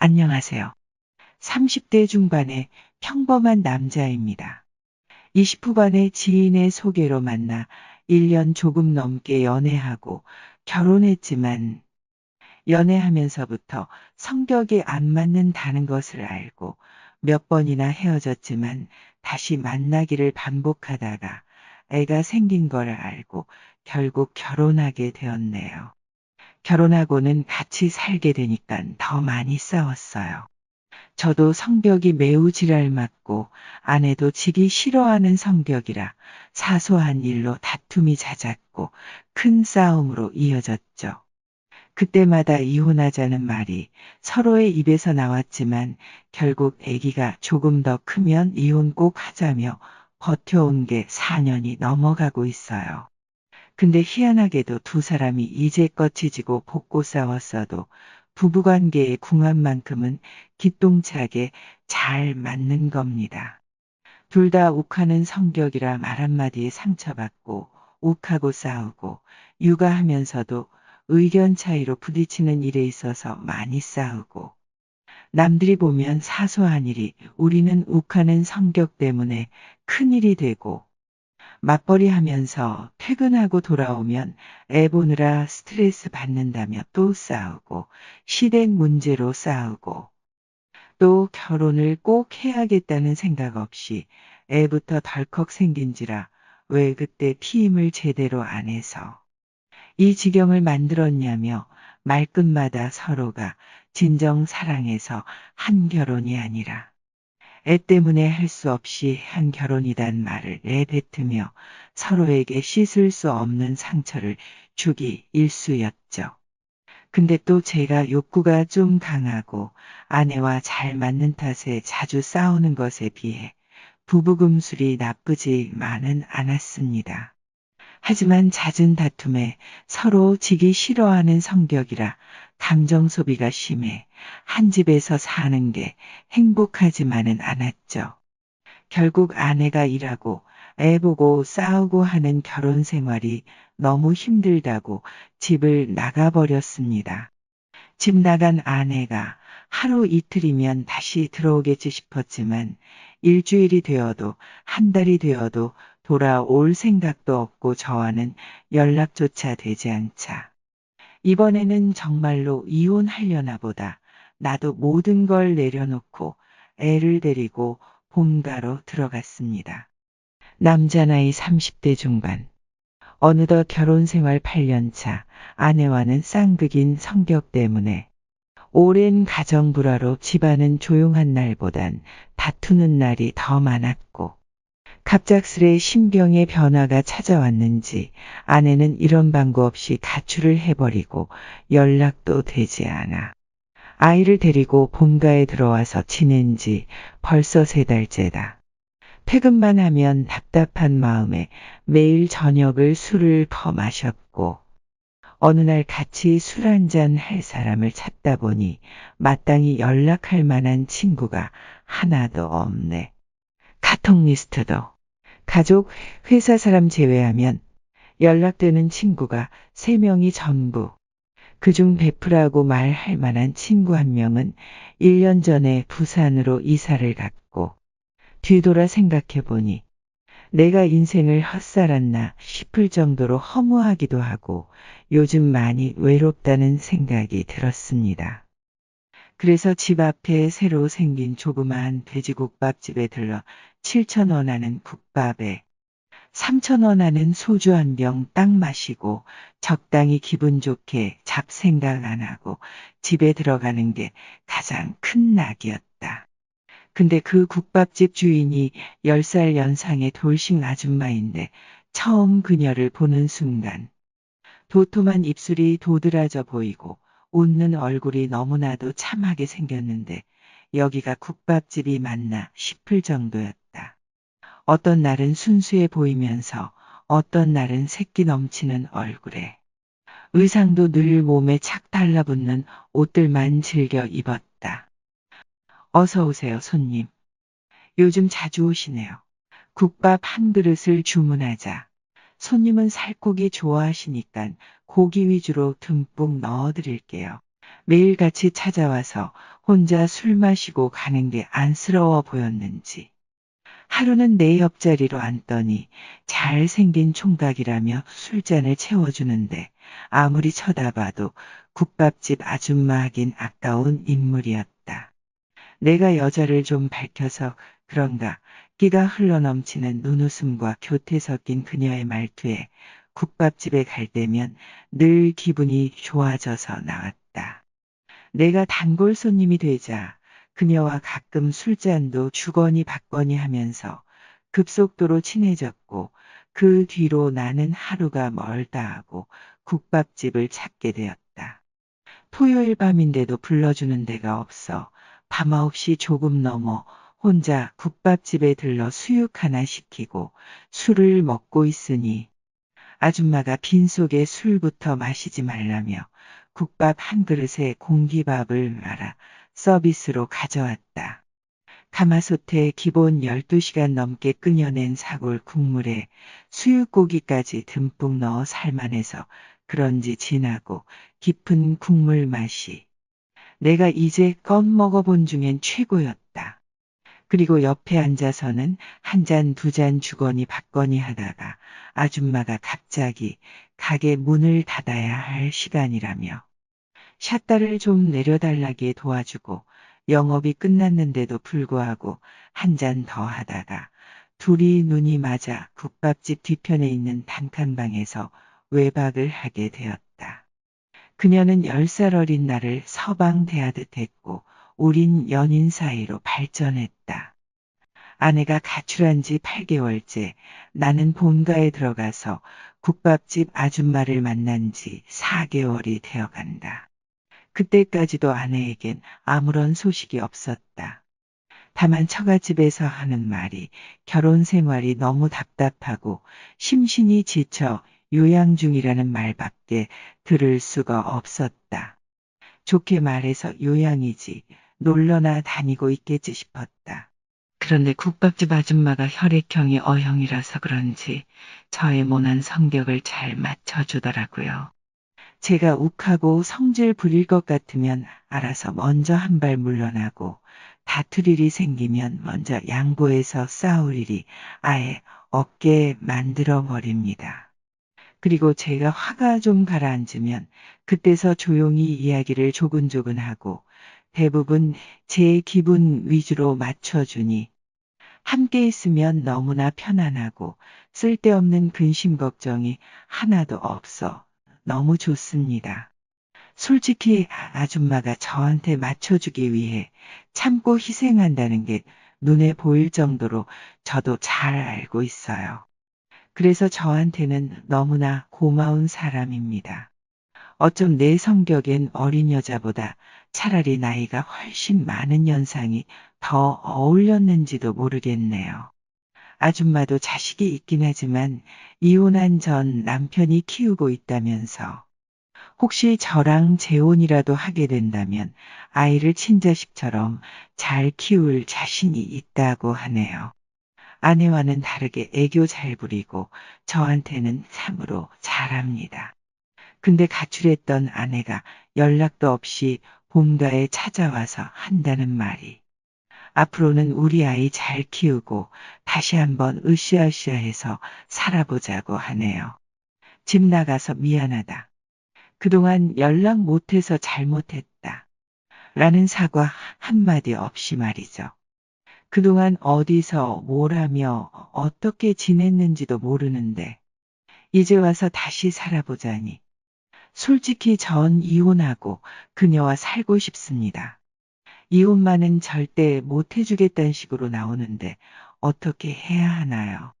안녕하세요. 30대 중반의 평범한 남자입니다. 20 후반의 지인의 소개로 만나 1년 조금 넘게 연애하고 결혼했지만 연애하면서부터 성격이 안 맞는다는 것을 알고 몇 번이나 헤어졌지만 다시 만나기를 반복하다가 애가 생긴 걸 알고 결국 결혼하게 되었네요. 결혼하고는 같이 살게 되니까 더 많이 싸웠어요. 저도 성격이 매우 지랄 맞고 아내도 지기 싫어하는 성격이라 사소한 일로 다툼이 잦았고 큰 싸움으로 이어졌죠. 그때마다 이혼하자는 말이 서로의 입에서 나왔지만 결국 아기가 조금 더 크면 이혼 꼭 하자며 버텨온 게 4년이 넘어가고 있어요. 근데 희한하게도 두 사람이 이제껏 지지고 볶고 싸웠어도 부부관계의 궁합만큼은 기똥차게 잘 맞는 겁니다. 둘 다 욱하는 성격이라 말 한마디에 상처받고 욱하고 싸우고 육아하면서도 의견 차이로 부딪히는 일에 있어서 많이 싸우고 남들이 보면 사소한 일이 우리는 욱하는 성격 때문에 큰 일이 되고 맞벌이 하면서 퇴근하고 돌아오면 애 보느라 스트레스 받는다며 또 싸우고 시댁 문제로 싸우고 또 결혼을 꼭 해야겠다는 생각 없이 애부터 덜컥 생긴지라 왜 그때 피임을 제대로 안 해서 이 지경을 만들었냐며 말끝마다 서로가 진정 사랑해서 한 결혼이 아니라 애 때문에 할 수 없이 한 결혼이란 말을 내뱉으며 서로에게 씻을 수 없는 상처를 주기 일쑤였죠. 근데 또 제가 욕구가 좀 강하고 아내와 잘 맞는 탓에 자주 싸우는 것에 비해 부부금술이 나쁘지 만은 않았습니다. 하지만 잦은 다툼에 서로 지기 싫어하는 성격이라 감정 소비가 심해 한 집에서 사는 게 행복하지만은 않았죠. 결국 아내가 일하고 애 보고 싸우고 하는 결혼 생활이 너무 힘들다고 집을 나가버렸습니다. 집 나간 아내가 하루 이틀이면 다시 들어오겠지 싶었지만 일주일이 되어도 한 달이 되어도 돌아올 생각도 없고 저와는 연락조차 되지 않자. 이번에는 정말로 이혼하려나 보다. 나도 모든 걸 내려놓고 애를 데리고 본가로 들어갔습니다. 남자 나이 30대 중반. 어느덧 결혼 생활 8년 차 아내와는 쌍극인 성격 때문에 오랜 가정 불화로 집안은 조용한 날보단 다투는 날이 더 많았고 갑작스레 신병의 변화가 찾아왔는지 아내는 이런 방구 없이 가출을 해버리고 연락도 되지 않아. 아이를 데리고 본가에 들어와서 지낸 지 벌써 세 달째다. 퇴근만 하면 답답한 마음에 매일 저녁을 술을 퍼 마셨고 어느 날 같이 술 한 잔 할 사람을 찾다 보니 마땅히 연락할 만한 친구가 하나도 없네. 카톡 리스트도 가족, 회사 사람 제외하면 연락되는 친구가 세명이 전부. 그중 베프라고 말할 만한 친구 한 명은 1년 전에 부산으로 이사를 갔고 뒤돌아 생각해 보니 내가 인생을 헛살았나 싶을 정도로 허무하기도 하고 요즘 많이 외롭다는 생각이 들었습니다. 그래서 집 앞에 새로 생긴 조그마한 돼지국밥집에 들러 7천원 하는 국밥에 3천원 하는 소주 한 병 딱 마시고 적당히 기분 좋게 잡생각 안 하고 집에 들어가는 게 가장 큰 낙이었다. 근데 그 국밥집 주인이 10살 연상의 돌싱 아줌마인데 처음 그녀를 보는 순간 도톰한 입술이 도드라져 보이고 웃는 얼굴이 너무나도 참하게 생겼는데 여기가 국밥집이 맞나 싶을 정도였다. 어떤 날은 순수해 보이면서 어떤 날은 새끼 넘치는 얼굴에 의상도 늘 몸에 착 달라붙는 옷들만 즐겨 입었다. 어서 오세요, 손님. 요즘 자주 오시네요. 국밥 한 그릇을 주문하자. 손님은 살코기 좋아하시니까 고기 위주로 듬뿍 넣어드릴게요. 매일같이 찾아와서 혼자 술 마시고 가는 게 안쓰러워 보였는지 하루는 내 옆자리로 앉더니 잘생긴 총각이라며 술잔을 채워주는데 아무리 쳐다봐도 국밥집 아줌마 하긴 아까운 인물이었다. 내가 여자를 좀 밝혀서 그런가 끼가 흘러넘치는 눈웃음과 교태 섞인 그녀의 말투에 국밥집에 갈 때면 늘 기분이 좋아져서 나왔다. 내가 단골 손님이 되자 그녀와 가끔 술잔도 주거니 받거니 하면서 급속도로 친해졌고 그 뒤로 나는 하루가 멀다 하고 국밥집을 찾게 되었다. 토요일 밤인데도 불러주는 데가 없어 밤 9시 조금 넘어 혼자 국밥집에 들러 수육 하나 시키고 술을 먹고 있으니 아줌마가 빈속에 술부터 마시지 말라며 국밥 한 그릇에 공기밥을 말아 서비스로 가져왔다. 가마솥에 기본 12시간 넘게 끓여낸 사골 국물에 수육고기까지 듬뿍 넣어 삶아내서 그런지 진하고 깊은 국물 맛이 내가 이제 껌 먹어본 중엔 최고였다. 그리고 옆에 앉아서는 한 잔두잔 주거니 받거니 하다가 아줌마가 갑자기 가게 문을 닫아야 할 시간이라며 샷다를 좀 내려달라게 도와주고 영업이 끝났는데도 불구하고 한 잔 더 하다가 둘이 눈이 맞아 국밥집 뒤편에 있는 단칸방에서 외박을 하게 되었다. 그녀는 열 살 어린 나를 서방 대하듯 했고 우린 연인 사이로 발전했다. 아내가 가출한 지 8개월째 나는 본가에 들어가서 국밥집 아줌마를 만난 지 4개월이 되어간다. 그때까지도 아내에겐 아무런 소식이 없었다. 다만 처갓집에서 하는 말이 결혼 생활이 너무 답답하고 심신이 지쳐 요양 중이라는 말밖에 들을 수가 없었다. 좋게 말해서 요양이지 놀러나 다니고 있겠지 싶었다. 그런데 국밥집 아줌마가 혈액형이 어형이라서 그런지 저의 모난 성격을 잘 맞춰주더라고요. 제가 욱하고 성질 부릴 것 같으면 알아서 먼저 한 발 물러나고 다툴 일이 생기면 먼저 양보해서 싸울 일이 아예 없게 만들어 버립니다. 그리고 제가 화가 좀 가라앉으면 그때서 조용히 이야기를 조근조근 하고 대부분 제 기분 위주로 맞춰주니 함께 있으면 너무나 편안하고 쓸데없는 근심 걱정이 하나도 없어 너무 좋습니다. 솔직히 아줌마가 저한테 맞춰주기 위해 참고 희생한다는 게 눈에 보일 정도로 저도 잘 알고 있어요. 그래서 저한테는 너무나 고마운 사람입니다. 어쩜 내 성격엔 어린 여자보다 차라리 나이가 훨씬 많은 연상이 더 어울렸는지도 모르겠네요. 아줌마도 자식이 있긴 하지만 이혼한 전 남편이 키우고 있다면서 혹시 저랑 재혼이라도 하게 된다면 아이를 친자식처럼 잘 키울 자신이 있다고 하네요. 아내와는 다르게 애교 잘 부리고 저한테는 참으로 잘합니다. 근데 가출했던 아내가 연락도 없이 본가에 찾아와서 한다는 말이 앞으로는 우리 아이 잘 키우고 다시 한번 으쌰으쌰 해서 살아보자고 하네요. 집 나가서 미안하다. 그동안 연락 못해서 잘못했다. 라는 사과 한마디 없이 말이죠. 그동안 어디서 뭘 하며 어떻게 지냈는지도 모르는데 이제 와서 다시 살아보자니 솔직히 전 이혼하고 그녀와 살고 싶습니다. 이혼만은 절대 못 해주겠다는 식으로 나오는데 어떻게 해야 하나요?